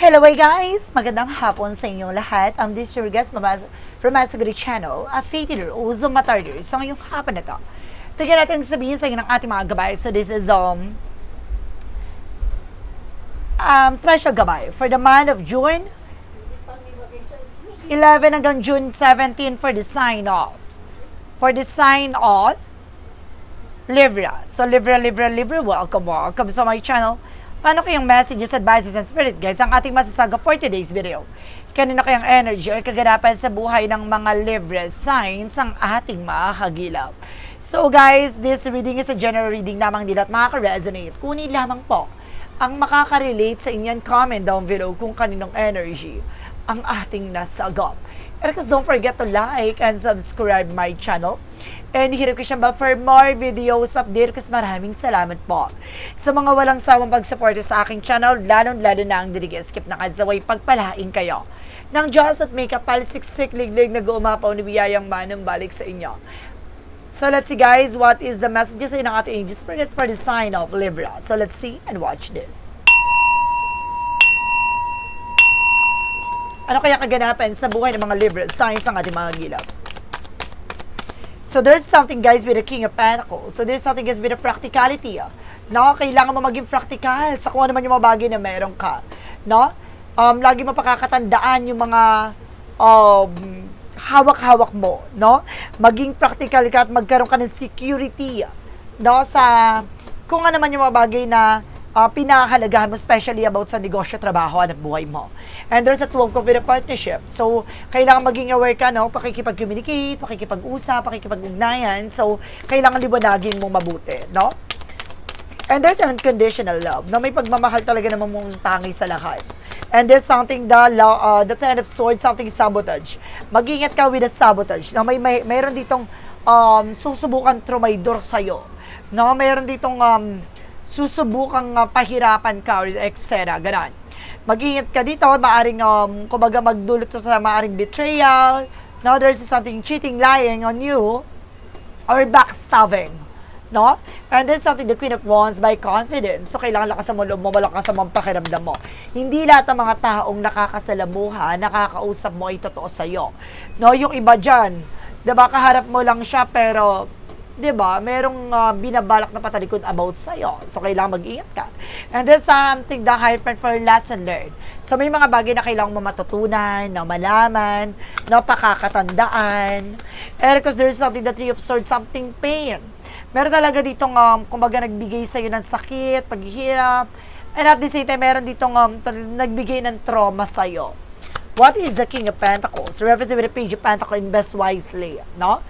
Hello guys! Magandang hapon sa inyo lahat. I'm this your guest from Masagari Channel, a faith leader, Uzo Matarder. So ngayong hapon na to, tignan natin sabihin sa inyo ng ating mga gabay. So this is um, um special gabay for the month of June 11 hanggang June 17 for the sign off. For the sign off, Libra. So Libra, Libra, Libra, welcome, welcome sa my channel. Paano kayong messages, advices, and spirit guides ang ating masasaga for today's video? Kanina kayang energy o kaganapan sa buhay ng mga Libra signs ang ating makakagilap. So guys, this reading is a general reading lamang din at makaka-resonate. Kunin lamang po ang makaka-relate sa inyan comment down below kung kaninong energy ang ating nasagap. And because don't forget to like and subscribe my channel. And hit ko siya ba for more videos update kasi maraming salamat po. Sa mga walang sawang pagsuporta sa aking channel, lalong-lalo na ang dilig skip na kadsaway pagpalain kayo. Nang Diyos at may kapal siksik liglig na gumapaw ni biyayang manang balik sa inyo. So let's see guys, what is the messages ng ating angel spirit for the sign of Libra. So let's see and watch this. Ano kaya kaganapan sa buhay ng mga Libra signs ang ating mga gilap? So there's something guys with the King of Pentacles. So there's something guys with the practicality. ah. No, kailangan mo maging practical sa kung ano man yung mga bagay na meron ka. No? Um, lagi mo pakakatandaan yung mga um, hawak-hawak mo, no? Maging practical ka at magkaroon ka ng security, ah, no? Sa kung ano man yung mga bagay na uh, pinahalagahan mo, especially about sa negosyo, trabaho, at buhay mo. And there's a 12 of a partnership. So, kailangan maging aware ka, no? Pakikipag-communicate, pakikipag-usap, pakikipag-ugnayan. So, kailangan liwanagin mo mabuti, no? And there's an unconditional love, na may pagmamahal talaga naman mong tangi sa lahat. And there's something the uh, the ten of swords, something sabotage. Mag-ingat ka with the sabotage. Na may, may mayroon ditong um, susubukan trumaydor sa'yo. No, mayroon ditong um, susubukang uh, pahirapan ka or etc. Ganon. Mag-ingat ka dito, maaring um, kumbaga magdulot sa maaring betrayal. No, there's something cheating, lying on you or backstabbing. No? And then something the Queen of Wands by confidence. So, kailangan lakas mo loob mo, malakas ang pakiramdam mo. Hindi lahat ng mga taong nakakasalamuha, nakakausap mo ay totoo sa'yo. No? Yung iba dyan, diba, kaharap mo lang siya, pero 'di ba? Merong uh, binabalak na patalikod about sa iyo. So kailangan mag-ingat ka. And then something the friend for lesson learned. So may mga bagay na kailangan mo matutunan, na malaman, na pakakatandaan. And because there's something that you absorb something pain. Meron talaga ditong um, kumbaga nagbigay sa iyo ng sakit, paghihirap. And at the same time, meron ditong um, nagbigay ng trauma sa iyo. What is the King of Pentacles? Represent with the Page of Pentacles, invest wisely, no?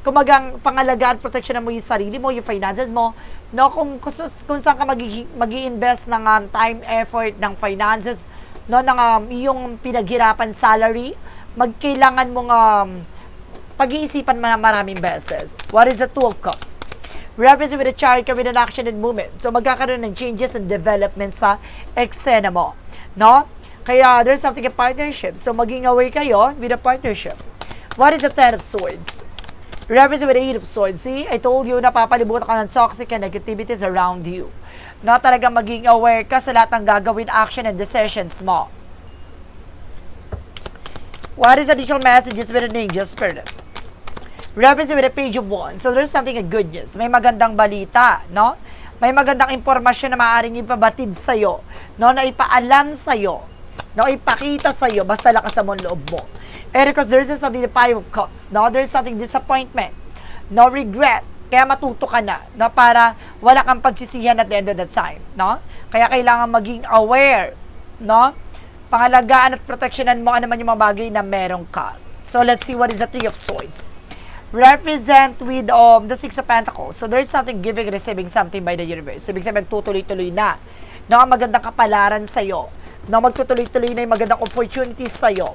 Kumagang pangalagaan, protection mo yung sarili mo, yung finances mo, no, kung, kung, kung saan ka mag invest ng um, time, effort, ng finances, no, ng um, iyong pinaghirapan salary, magkailangan mong um, pag-iisipan mo na maraming beses. What is the Two of Cups? Represent with a chariot with an action and movement. So, magkakaroon ng changes and development sa eksena mo. No? Kaya, there's something in partnership. So, maging aware kayo with a partnership. What is the Ten of Swords? Represent with the Eight of Swords. See, I told you, napapalibutan ka ng toxic and negativities around you. Na talaga maging aware ka sa lahat ng gagawin, action, and decisions mo. What is additional messages with an angel spirit? Represent with a page of wands. So there's something good news. May magandang balita, no? May magandang impormasyon na maaaring ipabatid sa'yo, no? Na ipaalam sa'yo, no? Ipakita sa'yo, basta lakas mo ang loob mo. And because there's something the five of cups, no? There's something disappointment, no regret. Kaya matuto ka na, no? Para wala kang pagsisihan at the end of the time, no? Kaya kailangan maging aware, no? Pangalagaan at proteksyonan mo ano man yung mga bagay na meron ka. So let's see what is the Three of Swords. Represent with um, the Six of Pentacles. So there's something giving, receiving something by the universe. Ibig sabihin, tutuloy-tuloy na. No, ang magandang kapalaran sa'yo. No, magtutuloy-tuloy na yung magandang opportunities sa'yo.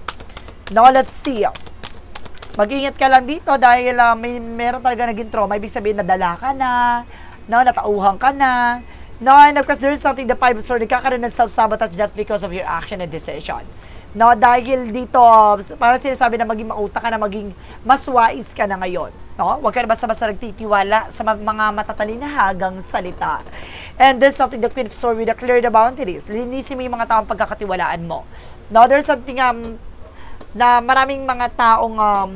Now, let's see. Mag-ingat ka lang dito dahil uh, may meron talaga naging trauma. Ibig sabihin, nadala ka na, no, natauhan ka na. No, and of course, there is something the five swords, nagkakaroon ng self-sabotage that because of your action and decision. No, dahil dito, parang sinasabi na maging mauta ka na maging mas wise ka na ngayon. No? Huwag ka na basta-basta nagtitiwala sa mga matatalinhagang salita. And there's something the Queen of Swords with the clear the boundaries. Linisin mo yung mga taong pagkakatiwalaan mo. No, there's something um, na maraming mga taong um,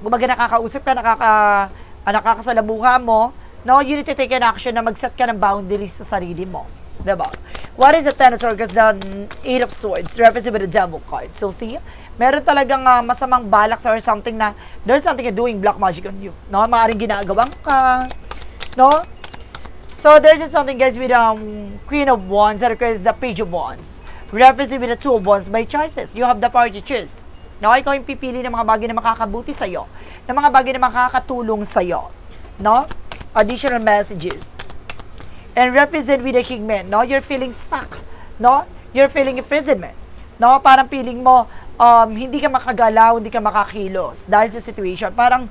kumbaga nakakausap ka, nakaka, ah, nakakasalamuha mo, no, you need to take an action na mag-set ka ng boundaries sa sarili mo. Diba? What is the Ten of Swords? The Eight of Swords represents with the Devil card. So, see, meron talagang ah, masamang balak or something na there's something you're doing black magic on you. No? Maaring ginagawang ka. No? So, there's something, guys, with um, Queen of Wands that occurs the Page of Wands. Represents with the Two of Wands by choices. You have the power to choose. No? Ikaw yung pipili ng mga bagay na makakabuti sa'yo. Ng mga bagay na makakatulong sa'yo. No? Additional messages and represent with the kingman, no? You're feeling stuck, no? You're feeling imprisonment, no? Parang feeling mo, um, hindi ka makagalaw, hindi ka makakilos dahil sa situation. Parang,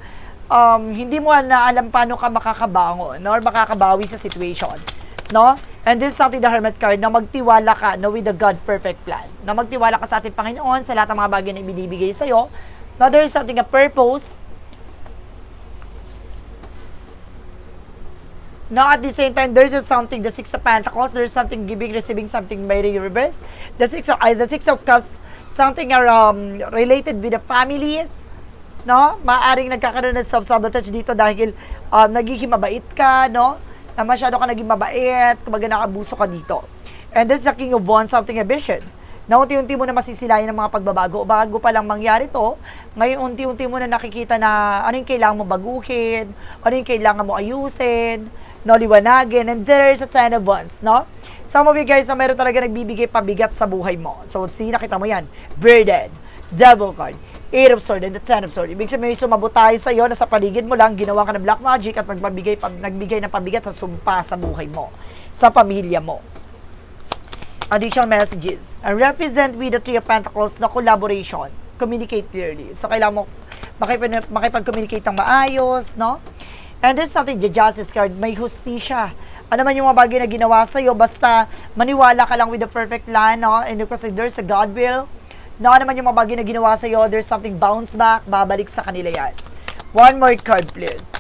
um, hindi mo na alam paano ka makakabangon, no? Or makakabawi sa situation, no? And this is something the Hermit card, na magtiwala ka, no? With the God perfect plan. Na magtiwala ka sa ating Panginoon, sa lahat ng mga bagay na ibinibigay sa'yo. No, there is something, a purpose, Now, at the same time, there's a something, the Six of Pentacles, there's something giving, receiving something by the reverse. The Six of, uh, the Six of Cups, something are um, related with the families. No? Maaring nagkakaroon ng self-sabotage dito dahil um, nagiging mabait ka, no? Na masyado ka naging mabait, kumbaga nakabuso ka dito. And this is the King of Wands, something a vision. Na unti-unti mo na masisilayan ng mga pagbabago. Bago pa lang mangyari to, ngayon unti-unti mo na nakikita na ano yung kailangan mo baguhin, ano yung kailangan mo ayusin, no, liwanagin, and there's a ten of wands, no? Some of you guys na meron talaga nagbibigay pabigat sa buhay mo. So, see, nakita mo yan. Burden, devil card, eight of sword, and the ten of sword. Ibig sabihin, may sumabotay sa iyo na sa paligid mo lang, ginawa ka ng black magic at nagbibigay, pag, nagbigay ng pabigat sa sumpa sa buhay mo, sa pamilya mo additional messages. And represent with the Three of Pentacles na collaboration. Communicate clearly. So, kailangan mo makipag, makipag-communicate ng maayos, no? And this is something, the Justice card, may hustisya. Ano man yung mga bagay na ginawa sa'yo, basta maniwala ka lang with the perfect plan, no? And because there's a God will, no, ano man yung mga bagay na ginawa sa'yo, there's something bounce back, babalik sa kanila yan. One more card, please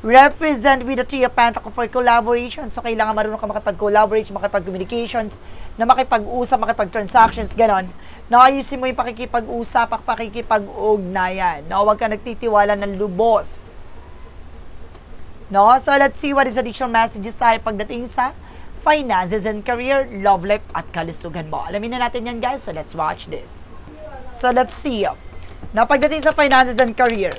represent with the Three of Pentacles for collaboration. So, kailangan marunong ka makipag-collaborate, makipag-communications, na makipag-usap, makipag-transactions, ganon. Na ayusin mo yung pakikipag-usap, pakikipag-ugnayan. No, huwag ka nagtitiwala ng lubos. No? So, let's see what is additional messages tayo pagdating sa finances and career, love life, at kalusugan mo. Alamin na natin yan, guys. So, let's watch this. So, let's see. Na pagdating sa finances and career,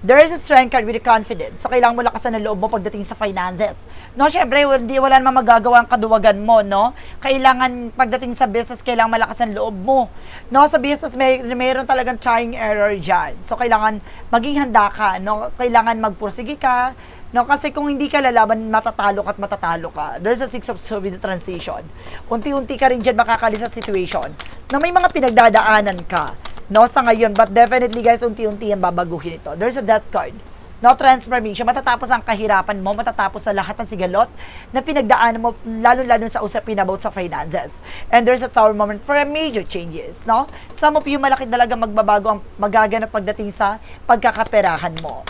there is a strength card with the confidence. So, kailangan mo lakasan ng loob mo pagdating sa finances. No, syempre, hindi, wala namang magagawa ang kaduwagan mo, no? Kailangan, pagdating sa business, kailangan malakas ang loob mo. No, sa business, may, mayroon talagang trying error dyan. So, kailangan maging handa ka, no? Kailangan magpursige ka, No, kasi kung hindi ka lalaban, matatalo ka at matatalo ka. There's a six of swords transition. Unti-unti ka rin dyan makakalis sa situation na may mga pinagdadaanan ka. No, sa ngayon. But definitely, guys, unti-unti yan babaguhin ito. There's a death card. No, transformation. Matatapos ang kahirapan mo, matatapos sa lahat ng sigalot na pinagdaanan mo, lalo-lalo sa usapin about sa finances. And there's a tower moment for a major changes, no? Some of you, malaki talaga magbabago ang magaganap pagdating sa pagkakaperahan mo.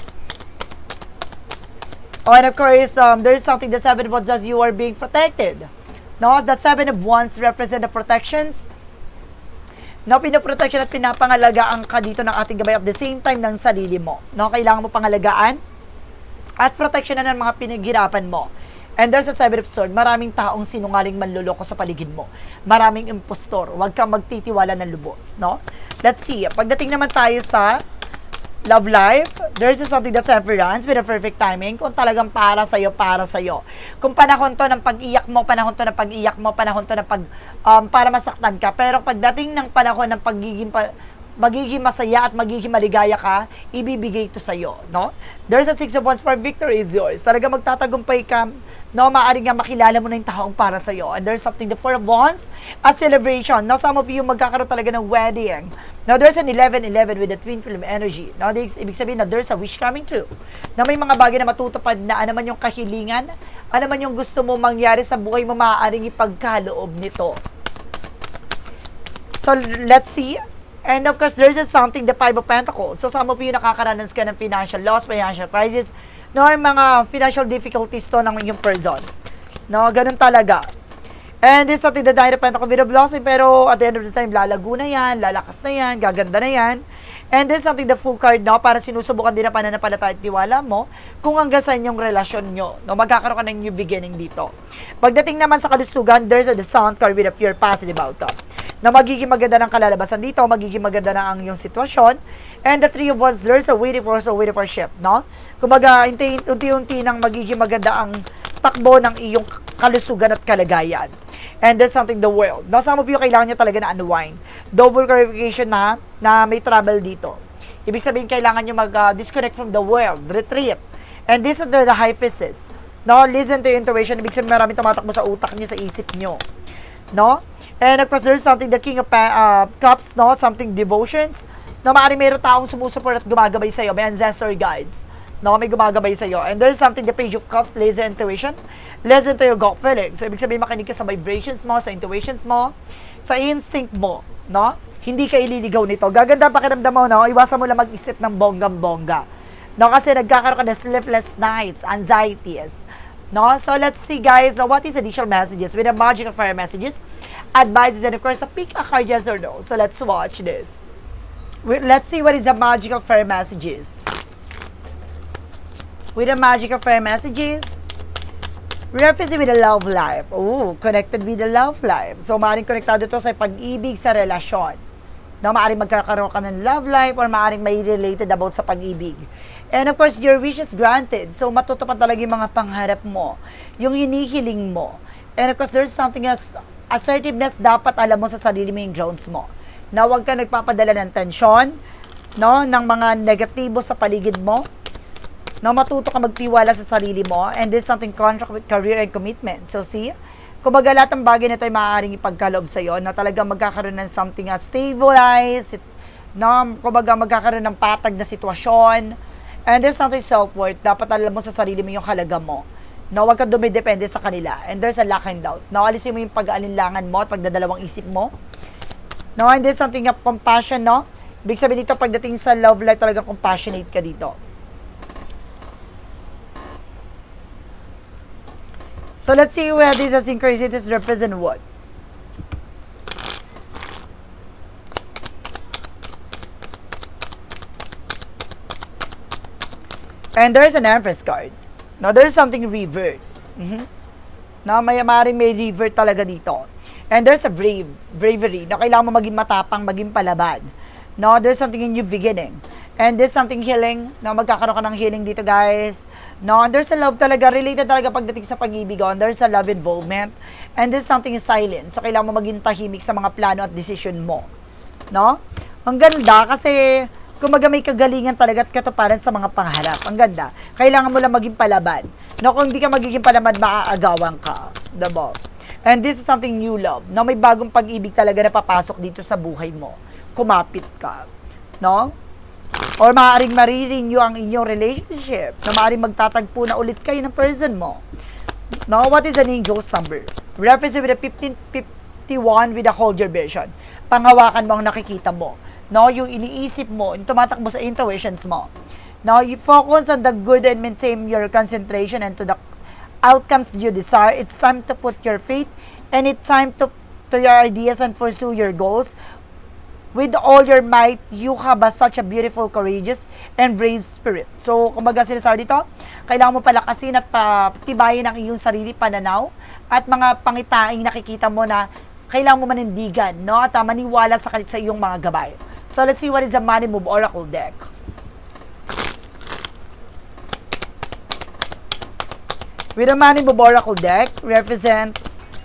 Oh, and of course, um, there's something the seven of wands does you are being protected. No, that seven of wands represent the protections. No, pinoprotection at pinapangalagaan ka dito ng ating gabay at the same time ng sarili mo. No, kailangan mo pangalagaan at protection na ng mga pinaghirapan mo. And there's a seven of swords. Maraming taong sinungaling manluloko sa paligid mo. Maraming impostor. Huwag kang magtitiwala ng lubos. No? Let's see. Pagdating naman tayo sa love life, there's something that temperance with a perfect timing. Kung talagang para sa'yo, para sa'yo. Kung panahon to ng pag-iyak mo, panahon to ng pag-iyak mo, panahon to ng pag, um, para masaktan ka. Pero pagdating ng panahon ng pagiging, pa, magiging masaya at magiging maligaya ka, ibibigay ito sa'yo, no? There's a six of wands for victory is yours. Talaga magtatagumpay ka, no? Maaari nga makilala mo na yung taong para sa'yo. And there's something, the four of wands, a celebration. No, some of you magkakaroon talaga ng wedding. Now, there's an 11-11 with the twin flame energy. No, ibig ibig sabihin na there's a wish coming true. Na may mga bagay na matutupad na ano man yung kahilingan, ano man yung gusto mo mangyari sa buhay mo, maaaring ipagkaloob nito. So, let's see. And of course, there's something, the Five of Pentacles. So, some of you nakakaranas ka ng financial loss, financial crisis, no, mga financial difficulties to ng inyong person. No, ganun talaga. And this something the Nine of Pentacles with a blossom, pero at the end of the time, lalago na yan, lalakas na yan, gaganda na yan. And this something the full card, no, para sinusubukan din na pananampalataya at tiwala mo kung hanggang saan yung relasyon nyo. No, magkakaroon ka ng new beginning dito. Pagdating naman sa kalusugan, there's a the sound card with a pure positive outcome na magiging maganda ng kalalabasan dito, magiging maganda na ang iyong sitwasyon. And the three of us, there's a waiting for a waiting for ship, no? Kumbaga, unti- unti-unti nang magiging maganda ang takbo ng iyong kalusugan at kalagayan. And that's something the world. No, some of you, kailangan nyo talaga na unwind. Double clarification na, na may trouble dito. Ibig sabihin, kailangan nyo mag-disconnect from the world, retreat. And this is the, the hyphasis. No, listen to your intuition. Ibig sabihin, maraming tumatakbo sa utak nyo, sa isip nyo. No? And of course, there's something, the King of uh, Cups, no? Something devotions. No, maaaring mayroon taong sumusuport at gumagabay sa'yo. May ancestor guides. No, may gumagabay sa'yo. And there's something, the Page of Cups, laser intuition. Listen to your gut feeling. So, ibig sabihin, makinig ka sa vibrations mo, sa intuitions mo, sa instinct mo, no? Hindi ka ililigaw nito. Gaganda pakiramdam mo, no? Iwasan mo lang mag-isip ng bonggam-bongga. No, kasi nagkakaroon ka ng sleepless nights, anxieties. No? So, let's see, guys, no, what is additional messages with the magical fire messages, advices, and of course, a pick a card, yes or no. So, let's watch this. Let's see what is the magical fire messages. With the magical fire messages, reference with the love life. Oh, connected with the love life. So, maaaring konektado to sa pag-ibig sa relasyon. No, maaaring magkakaroon ka ng love life or maaaring may related about sa pag-ibig. And of course, your wish is granted. So, matutupad talaga yung mga pangarap mo. Yung hinihiling mo. And of course, there's something else. Assertiveness, dapat alam mo sa sarili mo yung grounds mo. Na huwag ka nagpapadala ng tensyon, no, ng mga negatibo sa paligid mo, na matuto ka magtiwala sa sarili mo and this is something contract with career and commitment. So see, kumbaga lahat ng bagay na ito ay maaaring ipagkaloob sa iyo na talagang magkakaroon ng something na stabilize, it, no, kumbaga magkakaroon ng patag na sitwasyon. And this is something self-worth. Dapat alam mo sa sarili mo yung halaga mo. No, huwag ka dumidepende sa kanila. And there's a lack and doubt. No, alisin mo yung pag-aalinlangan mo at pagdadalawang isip mo. No, and there's something of compassion, no? Ibig sabihin dito, pagdating sa love life, talagang compassionate ka dito. So let's see where these synchronicities represent what. And there's an Empress card. Now, there's something revert. Mhm. Na may maaaring may revert talaga dito. And there's a brave, bravery na kailangan mo maging matapang, maging palaban. No, there's something in new beginning. And there's something healing, na magkakaroon ka ng healing dito, guys. No, and there's a love talaga, related talaga pagdating sa pag-ibig. And there's a love involvement. And there's something in silence. So, kailangan mo maging tahimik sa mga plano at decision mo. No? Ang ganda kasi kumaga may kagalingan talaga at katuparan sa mga pangarap. Ang ganda. Kailangan mo lang maging palaban. No, kung hindi ka magiging palaban, maaagawan ka. Diba? And this is something new love. No, may bagong pag-ibig talaga na papasok dito sa buhay mo. Kumapit ka. No? Or maaaring marirenew ang inyong relationship. Na maaaring magtatagpo na ulit kayo ng person mo. No, what is an angel's number? Reference with a 1551 with a hold your version. Panghawakan mo ang nakikita mo. No, yung iniisip mo, yung tumatakbo sa intuitions mo. Now, you focus on the good and maintain your concentration and to the outcomes you desire. It's time to put your faith and it's time to to your ideas and pursue your goals. With all your might, you have a, such a beautiful, courageous, and brave spirit. So, kumbaga sinasabi dito, kailangan mo palakasin at patibayin ang iyong sarili pananaw at mga pangitaing nakikita mo na kailangan mo manindigan, no? At uh, maniwala sa, sa iyong mga gabay. So, let's see what is the Money Move Oracle deck. With the Money Move Oracle deck, represent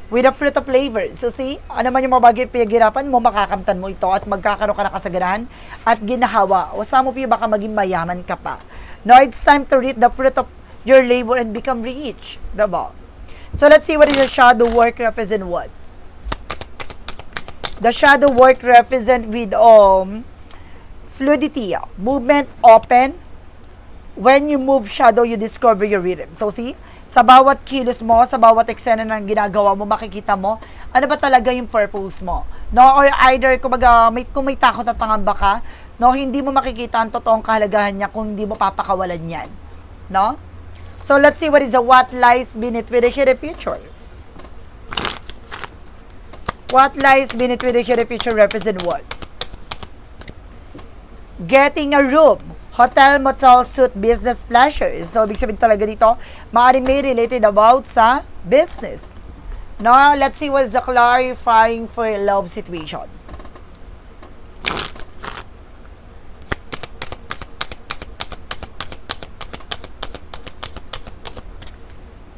with a fruit of flavor. So see, ano man yung mga bagay pinaghirapan mo, makakamtan mo ito at magkakaroon ka ng kasagaran at ginahawa. O some of you baka maging mayaman ka pa. No, it's time to reap the fruit of your labor and become rich. Diba? So let's see what is the shadow work represent what? The shadow work represent with um fluidity, movement open. When you move shadow, you discover your rhythm. So see, sa bawat kilos mo, sa bawat eksena ng ginagawa mo, makikita mo ano ba talaga yung purpose mo. No? Or either, kumbaga, may, kung may takot at pangamba ka, no, hindi mo makikita ang totoong kahalagahan niya kung hindi mo papakawalan yan. No? So, let's see what is the what lies beneath with the future. What lies beneath the future represent what? Getting a room. Hotel, motel, suit, business, pleasure. So, ibig sabihin talaga dito, maaaring may related about sa business. Now, let's see what's the clarifying for a love situation.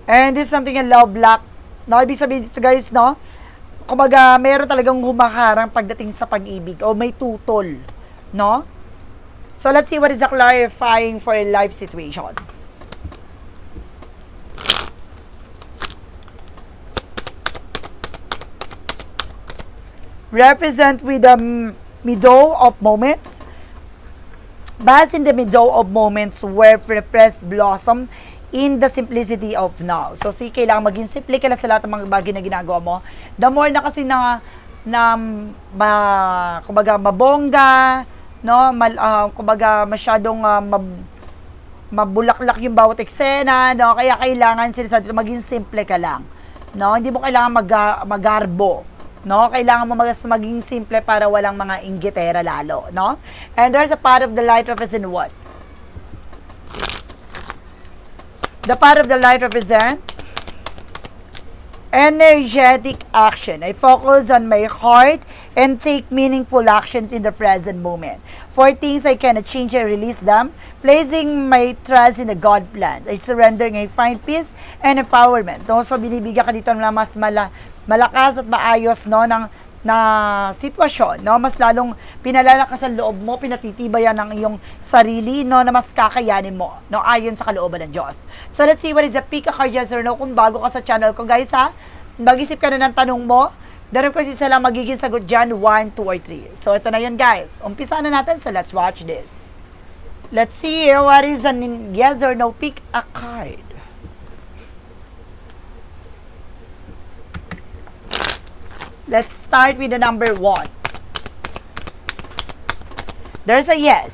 And this is something in love block. No, ibig sabihin dito guys, no? Kumbaga, meron talagang humaharang pagdating sa pag-ibig o may tutol, no? So, let's see what is the clarifying for a life situation. Represent with the middle of moments. Bask in the middle of moments where repressed blossom in the simplicity of now. So, si kailangan maging simple ka sa lahat ng mga bagay na ginagawa mo. The more na kasi na, na ma, kumbaga, mabongga, no, mal, ah, kumbaga, masyadong ah, mab- mabulaklak yung bawat eksena, no? Kaya kailangan sinasabi maging simple ka lang. No? Hindi mo kailangan mag, magarbo. No? Kailangan mo mag, maging simple para walang mga inggitera lalo, no? And there's a part of the light represent what? The part of the light represent energetic action. I focus on my heart and take meaningful actions in the present moment. For things I cannot change, I release them, placing my trust in the God plan. I surrender I find peace and empowerment. No? So, binibigyan ka dito ng mas mala, malakas at maayos no, ng na sitwasyon, no? Mas lalong pinalalakas ang loob mo, pinatitibayan ng iyong sarili, no? Na mas kakayanin mo, no? Ayon sa kalooban ng Diyos. So, let's see what is the a card yes or no. Kung bago ka sa channel ko, guys, ha? Mag-isip ka na ng tanong mo. Daraw ko isa lang magiging sagot dyan, 1, 2, or 3. So, ito na yun, guys. Umpisa na natin, so let's watch this. Let's see what is an yes or no. Pick a card. Let's start with the number one. There's a yes.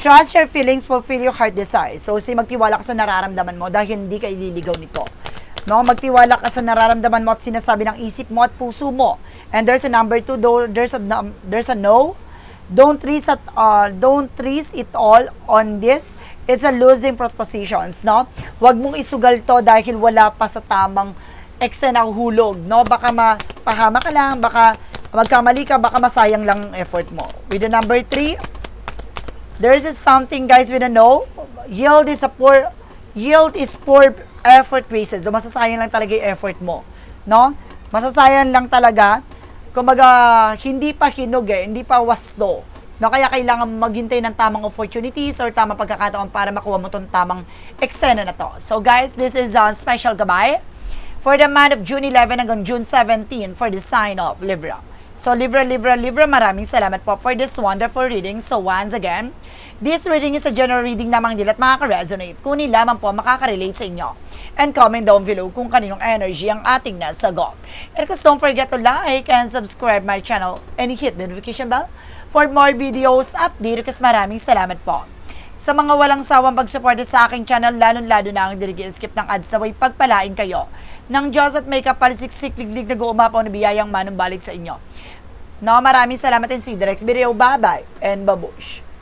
Trust your feelings, fulfill your heart desire. So, si magtiwala ka sa nararamdaman mo dahil hindi ka ililigaw nito. No, magtiwala ka sa nararamdaman mo at sinasabi ng isip mo at puso mo. And there's a number two, there's a there's a no. Don't risk at uh, don't risk it all on this. It's a losing propositions, no? Huwag mong isugal to dahil wala pa sa tamang eksena hulog, no? Baka mapahama ka lang, baka magkamali ka, baka masayang lang ang effort mo. With the number three, there's is something guys with a no. Yield is a poor, yield is poor effort wasted. So, masasayang lang talaga yung effort mo, no? Masasayang lang talaga. Kumbaga, hindi pa hinog eh, hindi pa wasto. No, kaya kailangan maghintay ng tamang opportunities or tamang pagkakataon para makuha mo tong tamang eksena na to. So guys, this is a special gabay for the month of June 11 hanggang June 17 for the sign of Libra. So Libra, Libra, Libra, maraming salamat po for this wonderful reading. So once again, this reading is a general reading lamang din at makaka-resonate. Kunin lamang po makaka-relate sa inyo. And comment down below kung kaninong energy ang ating nasagot. And course, don't forget to like and subscribe my channel and hit the notification bell for more videos update. Kasi maraming salamat po. Sa mga walang sawang pagsuporta sa aking channel, lalong-lalo na ang dirigi-skip ng ads na way pagpalain kayo ng Diyos at may kapalisiksik liglig na guumapaw na biyayang manumbalik sa inyo. No, maraming salamat din si Drex Video. Bye-bye and babush.